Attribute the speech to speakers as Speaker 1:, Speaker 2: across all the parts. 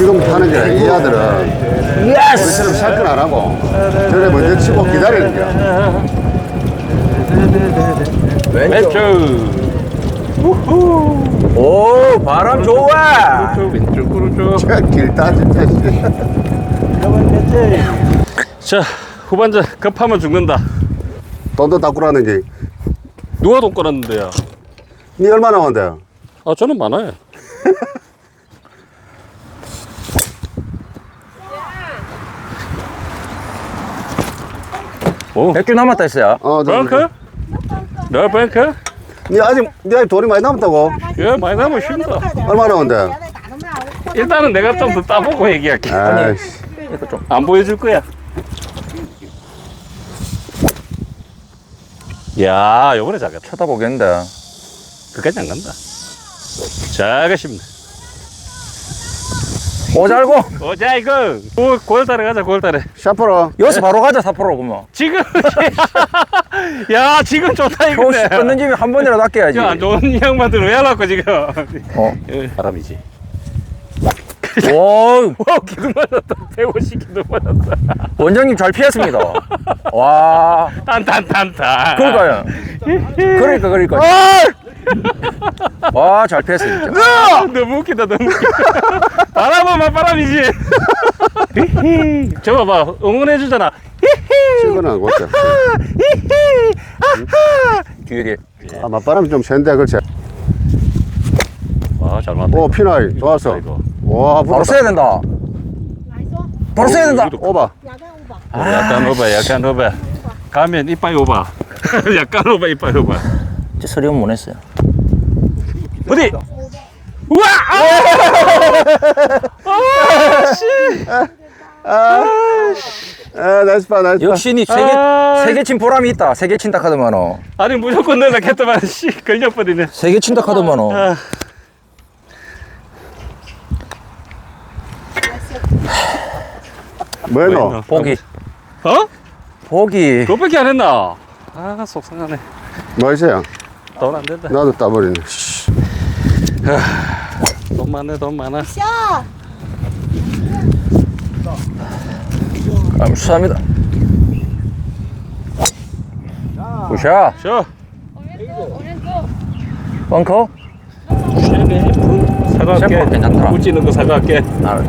Speaker 1: 지금 타는 게 이 아들은 우리처럼 샷건 안 하고 저래 먼저 치고 기다리는 거야.
Speaker 2: 왼쪽.
Speaker 3: 왼쪽.
Speaker 2: 오, 바람 좋아.
Speaker 3: 왼쪽, 왼쪽, 오른쪽.
Speaker 1: 길다 진짜.
Speaker 3: 자, 후반전 급하면 죽는다.
Speaker 1: 돈도 다 꾸라는지.
Speaker 3: 누가 돈 끌었는데요?
Speaker 1: 니 얼마 나왔는데?
Speaker 3: 아, 저는 많아요. 오,
Speaker 2: 몇줄 남았다 했어요.
Speaker 1: 어, 저,
Speaker 3: 뱅크? 너 뱅크?
Speaker 1: 니 아직 니 아직 돈이 많이 남았다고?
Speaker 3: 예, 많이 남으면 쉽다.
Speaker 1: 얼마 나왔는데?
Speaker 3: 일단은 내가 좀 더 따보고 얘기할게.
Speaker 1: 아이씨.
Speaker 2: 이거 좀.
Speaker 3: 안 보여줄 거야. 야, 요번에 작았다.
Speaker 2: 쳐다보겠는데.
Speaker 3: 그까지 안 간다. 작으십니다.
Speaker 2: 오잘고.
Speaker 3: 어, 자, 이거. 고, 9월달에 가자, 9월달에.
Speaker 1: 샤프로.
Speaker 2: 여기서 바로 가자, 사포로 그러면.
Speaker 3: 지금. 야, 지금 좋다, 이거.
Speaker 2: 표시 끊는 집에 한 번이라도 아껴야지.
Speaker 3: 안 좋은 양반들 왜 하려고, 지금.
Speaker 2: 어.
Speaker 3: 예, 바람이지.
Speaker 2: 오,
Speaker 3: 와, 기둥 맞았다. 150 기둥 맞았다.
Speaker 2: 원장님 잘 피했습니다. 와.
Speaker 3: 탄탄탄탄.
Speaker 2: 그러니까요. 그러니까, 그러니까. 와, 잘 피했어, 진짜.
Speaker 3: 아, 너무 웃기다, 너무 웃기다. 바람은 바람이지. 저 봐봐, 응원해 주잖아.
Speaker 1: 실거는 안 걷자.
Speaker 2: 뒤에.
Speaker 1: 아, 맞바람이 좀 센데, 그렇지.
Speaker 3: 와, 잘 맞다.
Speaker 1: 오, 피나이. 좋았어.
Speaker 3: 이거.
Speaker 1: 와,
Speaker 2: 바로
Speaker 1: 부럽다.
Speaker 2: 써야 된다. 바로 써야 된다.
Speaker 1: 오바.
Speaker 3: 어, 약간 오바, 약간 오바. 가면 이빨 오바. 약간 오바, 이빨 오바.
Speaker 2: 서리온 못 했어요.
Speaker 3: 어디? 우와! 아! 씨!
Speaker 1: 아, 나이스 파, 나이스 파.
Speaker 2: 역시 니 세계,
Speaker 3: 아.
Speaker 2: 세계 친 보람이 있다. 세계 친다 카드만어.
Speaker 3: 아니, 무조건 했더만, 씨, 걸려버리네.
Speaker 2: 세계 친다 카드만어.
Speaker 3: 아,
Speaker 1: 뭐했노?
Speaker 2: 보기.
Speaker 3: 어?
Speaker 2: 보기.
Speaker 3: 그거밖에 안 했나? 아, 속상하네.
Speaker 1: 뭐 있어요?
Speaker 3: 돈 안 된다.
Speaker 1: 나도 따버리네. 씨.
Speaker 3: 돈 많네, 돈 많아.
Speaker 2: 감사합니다. 굿샷.
Speaker 3: 저,
Speaker 2: 벙커.
Speaker 3: 사과할게.
Speaker 2: 괜찮더라.
Speaker 3: 묻지는 거 사과할게.
Speaker 2: 아,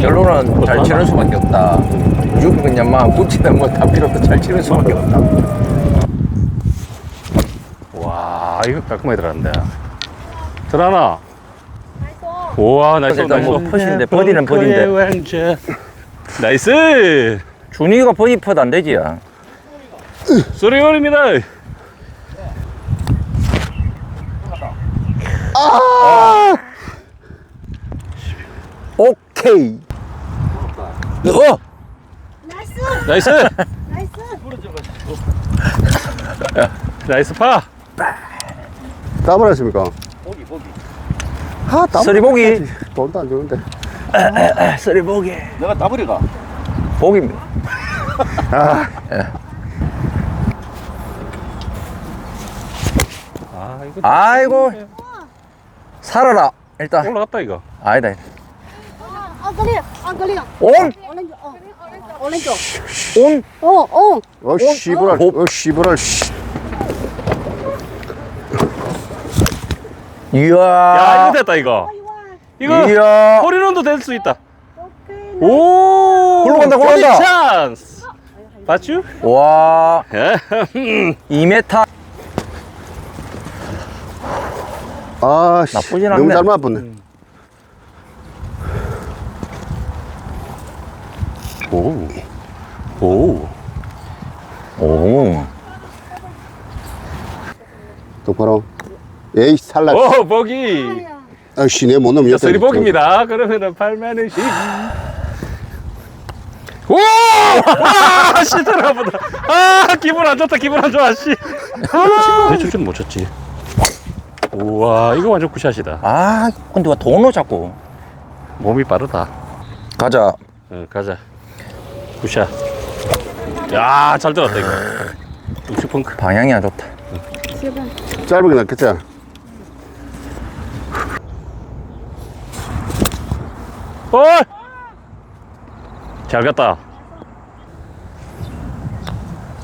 Speaker 2: 결론은 잘 치는 수밖에 없다. 무조건 그냥 막 붙이면 뭐다 필요 없다. 잘 치는 수밖에 없다.
Speaker 3: 와, 이거 깔끔하게 들어간다. 들어나. 우와, 나이스,
Speaker 2: 일단 뭐
Speaker 3: 나이스.
Speaker 2: 퍼시인데, 버디는 버디인데.
Speaker 3: 나이스!
Speaker 2: 준이가 버디 퍼도 안 되지, 야.
Speaker 3: 소리원입니다.
Speaker 2: 오케이. 어!
Speaker 3: 나이스! 나이스 파!
Speaker 1: 따버렸습니까? 보기, 보기. 아, 따버
Speaker 2: 쓰리 보기.
Speaker 1: 돈도 안 주는데.
Speaker 2: 쓰리 보기.
Speaker 4: 내가 따버리가
Speaker 2: 보기입니다.
Speaker 1: 아,
Speaker 3: 아, 이거
Speaker 2: 아이고. 살아라. 일단.
Speaker 3: 올라갔다, 이거.
Speaker 2: 아니다.
Speaker 5: 엉클 리어, 엉클리어.
Speaker 2: 온!
Speaker 5: 오렌지, 어. 오렌지.
Speaker 2: 온!
Speaker 5: 어, 어.
Speaker 1: 어, 씨부랄, 어, 씨부랄, 씨.
Speaker 2: 이야.
Speaker 3: 야, 이거 됐다, 이거. 이거,
Speaker 2: 이야.
Speaker 3: 홀인원도 될 수 있다. 오!
Speaker 2: 굴러간다, 굴러간다.
Speaker 3: 버디 찬스! 봤쥬?
Speaker 2: 와.
Speaker 3: 예.
Speaker 2: 2m.
Speaker 1: 아, 씨.
Speaker 2: 나쁘진
Speaker 1: 너무
Speaker 2: 않네.
Speaker 1: 잘 맞았네.
Speaker 3: 오. 오.
Speaker 2: 오.
Speaker 1: 똑바로. 에이, 살라.
Speaker 3: 오, 보기.
Speaker 1: 아, 씨, 내못 넘으면
Speaker 3: 자, 쓰리복입니다. 그러면은 8만 원씩. 오! 와, 씨 들어가보다. 아, 기분 안 좋다. 기분 안 좋아, 씨. 아, 내 출전 못 쳤지. 우와, 이거 완전 굿샷이다.
Speaker 2: 아, 근데 왜 돈을 자꾸.
Speaker 3: 몸이 빠르다.
Speaker 2: 가자.
Speaker 3: 어, 가자. 굿샷. 야, 잘 들었다, 이거. 60펑크.
Speaker 2: 방향이 안 좋다.
Speaker 1: 짧은 게 낫겠지?
Speaker 3: 어이! 잘 갔다.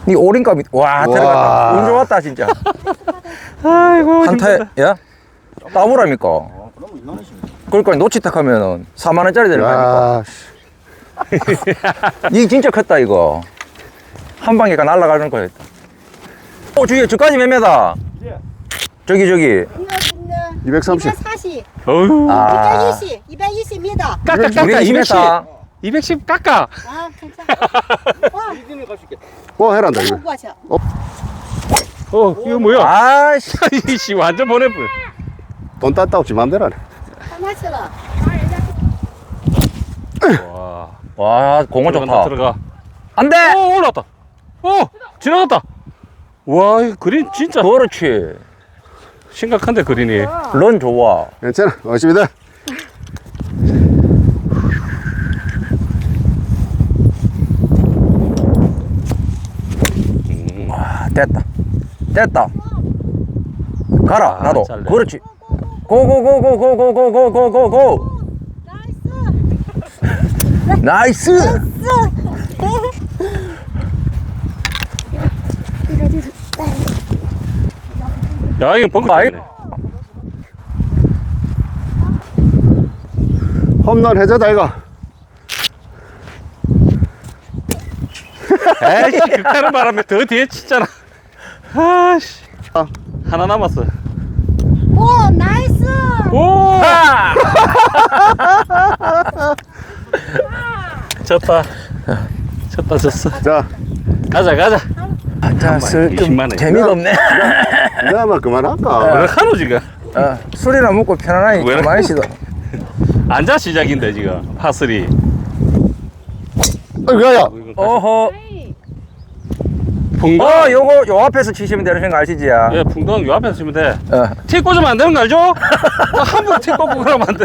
Speaker 2: 이 오린감이 와 들어갔다. 운 좋았다 진짜.
Speaker 3: 아이고,
Speaker 2: 한타에 야 따보라니까. 그러니까 노치탁 하면은 4만 원짜리 되는 거니까.
Speaker 1: 씨.
Speaker 2: 이 진짜 컸다 이거. 한 방에 가 날아가는 거였다. 어 주위에 저까지 몇 메다? 저기 저기.
Speaker 1: 230.
Speaker 5: 240,
Speaker 3: 어휴.
Speaker 2: 아
Speaker 5: 220, 220m.
Speaker 3: 깎아, 깎아,
Speaker 2: 220
Speaker 3: 210.
Speaker 2: 메다.
Speaker 3: 210 깎아.
Speaker 5: 아, 괜찮아. 와,
Speaker 1: 뭐 해란다, 이거.
Speaker 5: 보고 하자.
Speaker 3: 어, 이거 뭐야?
Speaker 2: 아씨.
Speaker 3: 이씨, 완전 보내버려.
Speaker 1: 돈 땄다 없지, 맘대로 하네.
Speaker 5: 하나씩라.
Speaker 3: 와.
Speaker 2: 와 공원
Speaker 3: 들어간다,
Speaker 2: 좋다.
Speaker 3: 들어가.
Speaker 2: 안돼.
Speaker 3: 오, 올라왔다. 오, 지나갔다. 와, 이 그린 진짜
Speaker 2: 그렇지.
Speaker 3: 심각한데, 그린이.
Speaker 2: 런 좋아.
Speaker 1: 괜찮아, 어십니다.
Speaker 2: 아, 됐다. 됐다. 가라,
Speaker 3: 아,
Speaker 2: 나도.
Speaker 3: 잘래.
Speaker 2: 그렇지. 고고고고고고고고고고고. 나이스.
Speaker 3: 야, 이거 벙커
Speaker 2: 아이.
Speaker 1: 홈런 해줘다, 이거.
Speaker 3: 에이씨, 극하는 바람에 더 뒤에 치잖아. 아씨.
Speaker 1: 아.
Speaker 3: 하나 남았어.
Speaker 5: 오, 나이스.
Speaker 3: 오! 졌다. 졌다, 졌어.
Speaker 1: 자,
Speaker 3: 가자, 가자.
Speaker 2: 자, 슬,
Speaker 3: 20만
Speaker 2: 좀
Speaker 3: 원.
Speaker 2: 재미가 없네.
Speaker 1: 아마 그만할까?
Speaker 3: 왜 하노, 지금?
Speaker 2: 어, 술이나 먹고 편안하게
Speaker 3: 왜?
Speaker 2: 가만히 있어.
Speaker 3: 앉아 시작인데, 지금. 파슬이.
Speaker 1: 어이구, 야, 야.
Speaker 2: 어허.
Speaker 3: 풍덩.
Speaker 2: 어, 요거, 요 앞에서 치시면 되는 생거 아시지? 야?
Speaker 3: 예, 풍덩 요 앞에서 치면 돼.
Speaker 2: 어.
Speaker 3: 티 꽂으면 안 되는 거 알죠? 한번 티 꽂고 그러면 안 돼.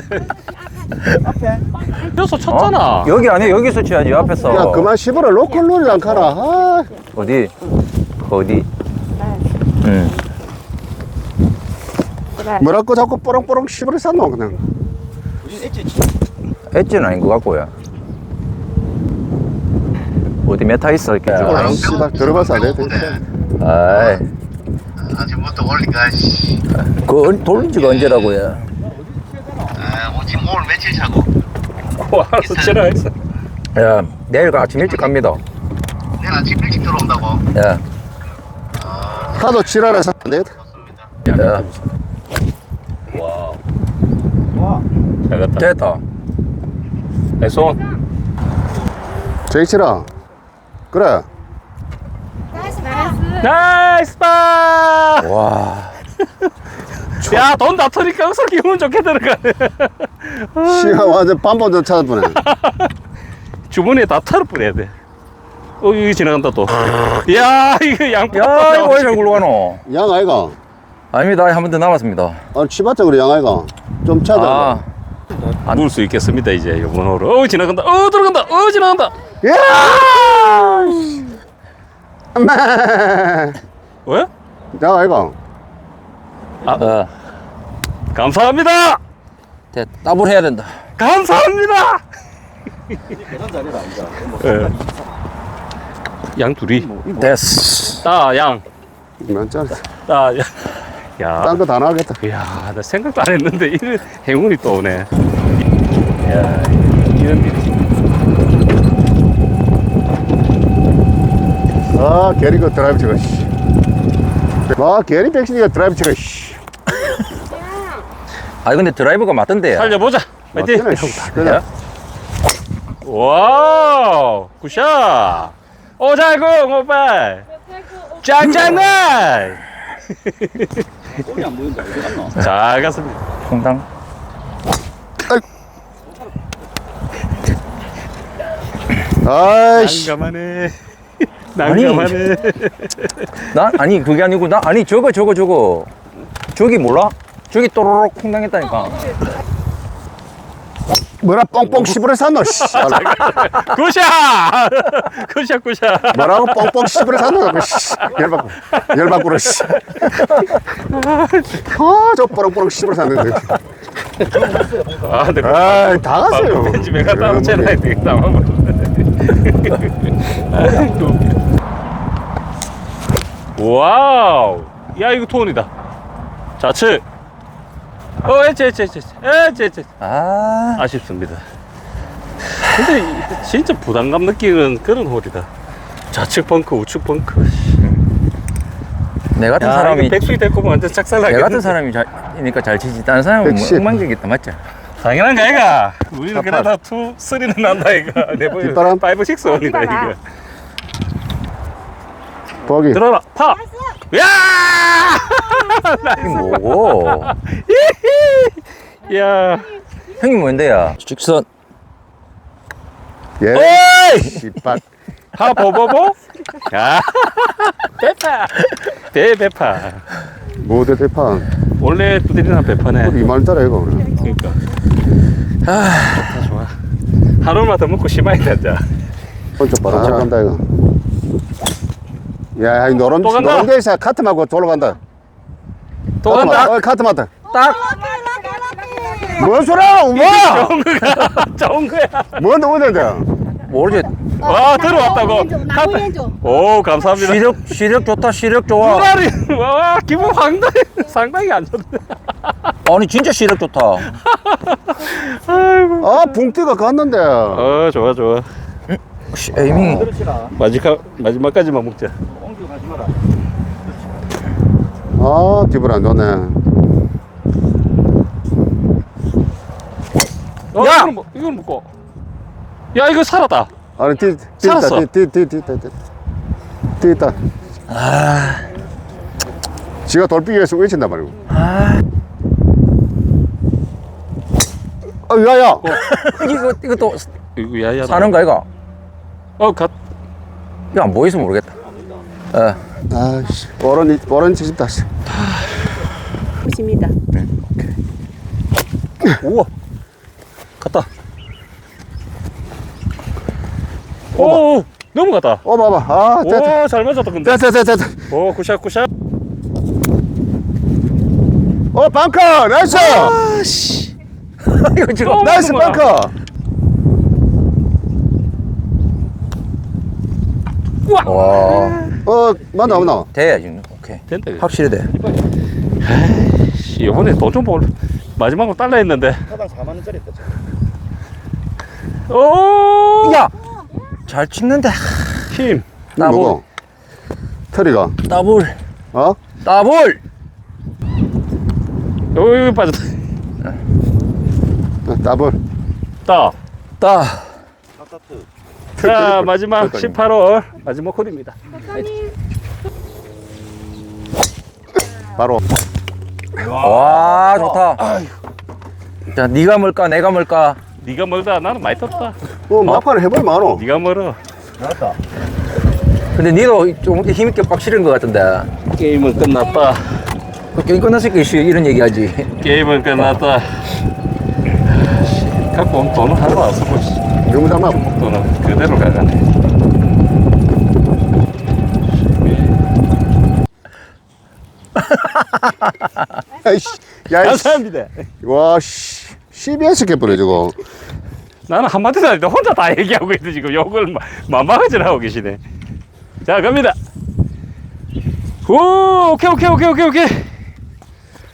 Speaker 3: 여기서 쳤잖아.
Speaker 2: 어? 여기 아니야, 여기서 쳐야지, 요 앞에서.
Speaker 1: 야, 그만 씹어라. 로컬 룰이 안 가라. 아,
Speaker 2: 어디? 어디? 응.
Speaker 1: 뭐라고 자꾸 뽀록뽀록 씹어라 쌌노, 그냥.
Speaker 2: 엣지는 아닌 것 같고요. 어디 메타 있어, 이렇게.
Speaker 1: 아, 씨발, 들어봐서 안 돼.
Speaker 2: 아이.
Speaker 4: 아침부터 올리까 씨.
Speaker 2: 그, 언- 돌린 지가 언제라고요?
Speaker 4: 아, 뭐 지금 오늘 며칠 차고.
Speaker 3: 와, 알아서 치라 했어.
Speaker 2: 야, 내일 가 아침 일찍 갑니다.
Speaker 4: 내일 아침 일찍 들어온다고.
Speaker 2: 야,
Speaker 1: 하도 지랄해서 안 돼.
Speaker 2: 야,
Speaker 3: 잘 갔다.
Speaker 2: 됐다.
Speaker 3: 내 손.
Speaker 1: 제이치라. 그래.
Speaker 3: 나이스 파!
Speaker 2: 와,
Speaker 3: 야, 돈 다 터니까 여기서 기분 좋게 들어가네.
Speaker 1: 시가 완전 반번전 찾아보네.
Speaker 3: 주머니에 다 털어버려야 돼. 어, 여기 지나간다 또. 야, 이거 양파.
Speaker 2: 야, 이거 왜 저기로 가노?
Speaker 1: 양 아이가.
Speaker 2: 아닙니다. 한 번 더 남았습니다.
Speaker 1: 아, 치봤자 그래, 양 아이가. 좀 찾아.
Speaker 2: 아,
Speaker 3: 안 누울 수 있겠습니다, 이제. 이번 호로. 어, 지나간다. 어, 들어간다. 어, 지나간다.
Speaker 1: 야! 엄마!
Speaker 3: 왜?
Speaker 1: 양 아이가.
Speaker 2: 어,
Speaker 3: 감사합니다.
Speaker 2: 됐, 더블 해야 된다.
Speaker 3: 감사합니다. 예. 양 둘이.
Speaker 2: 됐어.
Speaker 3: 따, 양.
Speaker 1: 만짜
Speaker 3: 따, 양. 야.
Speaker 1: 딴 거 다 나가겠다.
Speaker 3: 이야, 나 생각도 안 했는데 이런 행운이 또 오네. 야, 이런 일이.
Speaker 1: 아, 게리 그 드라이브 찍어, 씨. 아, 게리 백신이가 드라이브 찍어, 씨.
Speaker 2: 아, 근데 드라이버가 맞던데.
Speaker 3: 살려보자. 파이팅.
Speaker 1: 맞잖아, 씨.
Speaker 3: 와우, 굿샷. 오잘공 오빠. 짱짱 날. 잘 갔습니다.
Speaker 2: 통당.
Speaker 1: 아이씨.
Speaker 3: 난감하네. 난감하네.
Speaker 2: 나 아니 그게 아니고 나 아니 저거 저거 저거 저기 몰라? 저기 또로록 콩당했다니까.
Speaker 1: 뭐라 뻥뻥 씹으러 샀노 씨.
Speaker 3: 굿샷! 굿샷, 굿샷.
Speaker 1: 뭐라고 뻥뻥 씹으러 샀노 그 씨. 열받고 열받고로 씨. 아저 뽀롱뽀롱 씹으러 샀는데
Speaker 3: 아, 근데
Speaker 1: 아이 다 갔어요
Speaker 3: 편집에 갖다 붙여놔야 되겠다. 와우. 야, 이거 톤이다. 좌측. 어, 에치, 에치, 에치, 에치, 에치.
Speaker 2: 아,
Speaker 3: 아쉽습니다. 근데 이- 진짜 부담감 느끼는 그런 홀이다. 좌측 벙커, 우측 벙커.
Speaker 2: 내 같은
Speaker 3: 야,
Speaker 2: 사람이
Speaker 3: 이거 백수이 될거 완전
Speaker 2: 내
Speaker 3: 짝살나게.
Speaker 2: 같은 사람이 잘이니까 잘 치지. 다른 사람은 뭐. 엉망이겠다, 맞지?
Speaker 3: 당연한 거 아이가. 우리는 그러다 투, 쓰리는 난다 이가. 내 보기
Speaker 1: 뒷바람?
Speaker 3: 파이브 식스 원이다 이거.
Speaker 1: 보기
Speaker 3: 들어라, 파. 야!
Speaker 2: 이게 뭐고?
Speaker 3: 야.
Speaker 2: 형님 뭔데야? 직선.
Speaker 1: 예! 씨발
Speaker 3: 파 보보보? 야. 배파. 배 배파.
Speaker 1: 모델 대판
Speaker 3: 원래 두드리는 배파네.
Speaker 1: 우리 이만짜리 이거 그래.
Speaker 3: 그러니까. 아, 좋다 좋아. 하루만 더 먹고 심하게 되자.
Speaker 1: 번쩍 바로 간다 이거 야, 이 노란
Speaker 3: 또 간다.
Speaker 1: 노란 데서 카트 맞고 졸로 간다.
Speaker 3: 또
Speaker 1: 카트
Speaker 3: 간다.
Speaker 1: 맞- 어, 카트 맞다.
Speaker 2: 딱!
Speaker 1: 뭔 소리야, 엄마?
Speaker 3: 좋은 거야. 좋은 거야.
Speaker 1: 뭔 어디인데?
Speaker 2: 모르지.
Speaker 3: 와, 들어왔다고.
Speaker 5: 나무.
Speaker 3: 오, 감사합니다.
Speaker 2: 시력, 시력 좋다, 시력 좋아.
Speaker 3: 누나리, 와, 기분 상당히, 상당히 안 좋네.
Speaker 2: 아니, 진짜 시력 좋다.
Speaker 3: 아이고.
Speaker 1: 아, 붕띠가 갔는데.
Speaker 3: 어, 좋아, 좋아.
Speaker 2: 씨, 에이밍.
Speaker 3: 마지막, 마지막까지만 먹자.
Speaker 1: 아, 기분 안 좋네.
Speaker 3: 어,
Speaker 2: 야!
Speaker 3: 이건, 뭐, 이건 먹고. 야, 이거 살았다.
Speaker 1: 아니, 뒤, 뒤
Speaker 3: 살았어.
Speaker 1: 있다, 뒤, 뒤, 뒤, 뒤, 뒤, 뒤. 뒤 있다.
Speaker 2: 아,
Speaker 1: 지가 돌비기에서 외친단 말이고. 아, 야, 야.
Speaker 2: 이거, 이거 또
Speaker 3: 이거 야야.
Speaker 2: 사는 거 아이가?
Speaker 3: 어, 갓.
Speaker 2: 이거 안 보여서 모르겠다. 어.
Speaker 1: 아씨, 오른, 오른 치십다. 씨.
Speaker 5: 보십니다.
Speaker 3: 우와. 갔다. 오, 넘어갔다.
Speaker 1: 어, 봐봐. 아, 됐다.
Speaker 3: 오, 잘 맞았다, 근데.
Speaker 1: 됐다, 됐다, 됐다.
Speaker 3: 오, 굿샷, 굿샷.
Speaker 1: 어, 방커! 나이스!
Speaker 2: 이거 지금.
Speaker 3: 또
Speaker 1: 나이스. 방커!
Speaker 2: 와.
Speaker 1: 어, 맞나, 맞나?
Speaker 2: 돼, 지금. 오케이.
Speaker 3: 된다, 이거.
Speaker 2: 확실히 돼.
Speaker 3: 씨, 이번에 돈좀 벌. 마지막으로 달라 했는데.
Speaker 1: 하당 4만 원짜리 했다.
Speaker 3: 오!
Speaker 2: 야! 잘 찍는데.
Speaker 3: 힘.
Speaker 2: 따블.
Speaker 1: 누구? 터리가.
Speaker 2: 더블.
Speaker 1: 어?
Speaker 2: 더블!
Speaker 3: 여기, 빠졌다.
Speaker 1: 어, 더블.
Speaker 3: 따.
Speaker 2: 따.
Speaker 3: 자, 마지막 18월. 마지막 홀입니다.
Speaker 1: 바로.
Speaker 2: 와, 좋다. 자, 네가 뭘까, 내가 뭘까?
Speaker 3: 네가 멀다. 나는 많이 떴다.
Speaker 1: 어, 막판을 해보면 많어.
Speaker 3: 네가 멀어.
Speaker 2: 근데 니도 좀 힘있게 빡 실은 것 같은데.
Speaker 3: 게임은 끝났다.
Speaker 2: 그 게임 끝났으니까 씨, 이런 얘기 하지.
Speaker 3: 게임은 끝났다. 씨, 갖고 온 돈은 하나도 안 쓰고 씨,
Speaker 1: 너무 담아.
Speaker 3: 돈은 그대로 가가네.
Speaker 1: 아이씨. 야, 이씨.
Speaker 3: 감사합니다.
Speaker 1: 와, 씨. CBS 개뿔해, 저거.
Speaker 3: 나는 한마디도 안 했는데 혼자 다 얘기하고 있는데 지금 욕을 마- 만만하질 하고 계시네. 자, 갑니다. 오, 오케이, 오케이, 오케이, 오케이, 오케이.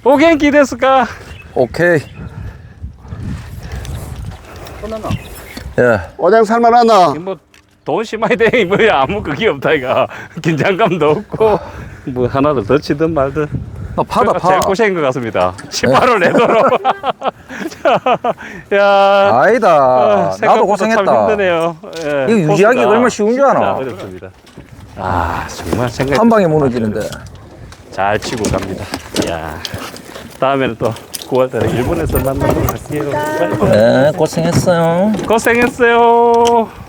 Speaker 3: 오겐키 데스까?
Speaker 2: 오케이. 예.
Speaker 1: 오장 살만하나?
Speaker 3: 뭐, 돈 심하게 돼. 뭐, 아무 그게 없다, 이거. 긴장감도 없고, 뭐, 하나를 더 치든 말든.
Speaker 2: 아, 파다, 파.
Speaker 3: 제일 고생인 것 같습니다. 18월 내도록. 자, 야.
Speaker 2: 아니다.
Speaker 3: 아,
Speaker 2: 나도
Speaker 3: 생각보다 참
Speaker 2: 고생했다.
Speaker 3: 힘드네요. 예,
Speaker 2: 이거 유지하기가
Speaker 3: 코스가
Speaker 2: 얼마나 쉬운 줄 아나?
Speaker 3: 진짜 어렵습니다. 아, 정말 생각
Speaker 2: 한 방에 무너지는데.
Speaker 3: 잘 치고 갑니다. 야, 다음에는 또 9월달에 일본에서 만나도록 할게요.
Speaker 2: 네, 고생했어요.
Speaker 3: 고생했어요.